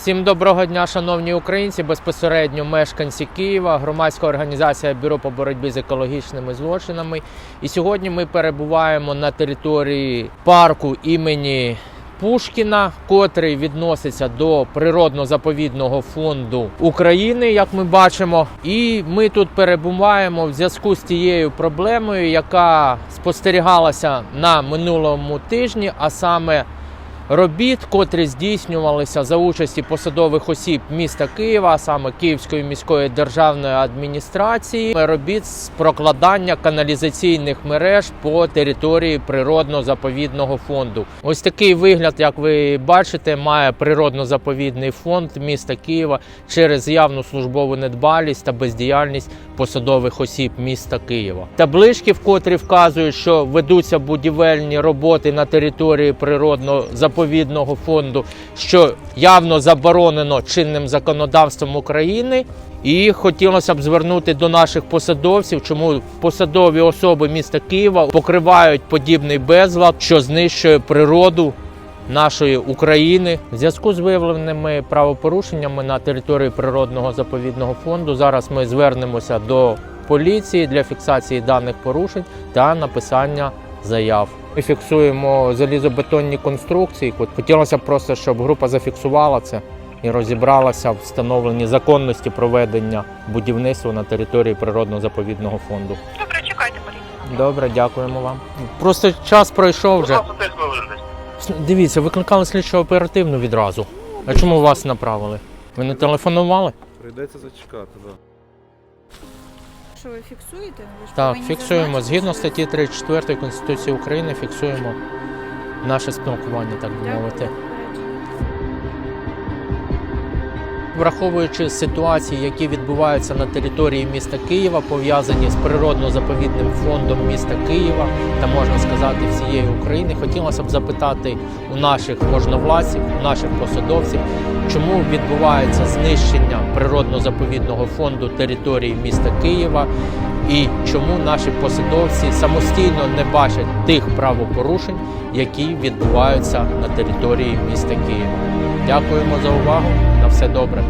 Всім доброго дня, шановні українці, безпосередньо мешканці Києва, громадська організація Бюро по боротьбі з екологічними злочинами. І сьогодні ми перебуваємо на території парку імені Пушкіна, котрий відноситься до природно-заповідного фонду України, як ми бачимо. І ми тут перебуваємо в зв'язку з тією проблемою, яка спостерігалася на минулому тижні, а саме робіт, котрі здійснювалися за участі посадових осіб міста Києва, а саме Київської міської державної адміністрації, робіт з прокладання каналізаційних мереж по території природно-заповідного фонду. Ось такий вигляд, як ви бачите, має природно-заповідний фонд міста Києва через явну службову недбалість та бездіяльність посадових осіб міста Києва. Таблички, в котрі вказують, що ведуться будівельні роботи на території природно-заповідного фонду, що явно заборонено чинним законодавством України. І хотілося б звернути до наших посадовців, чому посадові особи міста Києва покривають подібний безлад, що знищує природу нашої України. В зв'язку з виявленими правопорушеннями на території природного заповідного фонду. Зараз ми звернемося до поліції для фіксації даних порушень та написання заяв. Ми фіксуємо залізобетонні конструкції. Хотілося б просто, щоб група зафіксувала це і розібралася в встановленні законності проведення будівництва на території природно-заповідного фонду. Добре, чекайте поліцію. Добре, дякуємо вам. Просто час пройшов вже. 15 хвилин десь. Дивіться, викликали слідчо оперативну відразу. А чому вас направили? Ви не телефонували? Прийдеться зачекати, так. Що ви фіксуєте? Ви ж Так, повинні фіксуємо. зазначити, Згідно що- статті 34 Конституції України, фіксуємо наше спілкування, так би мовити. Враховуючи ситуації, які відбуваються на території міста Києва, пов'язані з природно-заповідним фондом міста Києва та можна сказати всієї України, хотілося б запитати у наших можновладців, у наших посадовців, чому відбувається знищення природно-заповідного фонду території міста Києва, і чому наші посадовці самостійно не бачать тих правопорушень, які відбуваються на території міста Києва. Дякуємо за увагу. На все добре.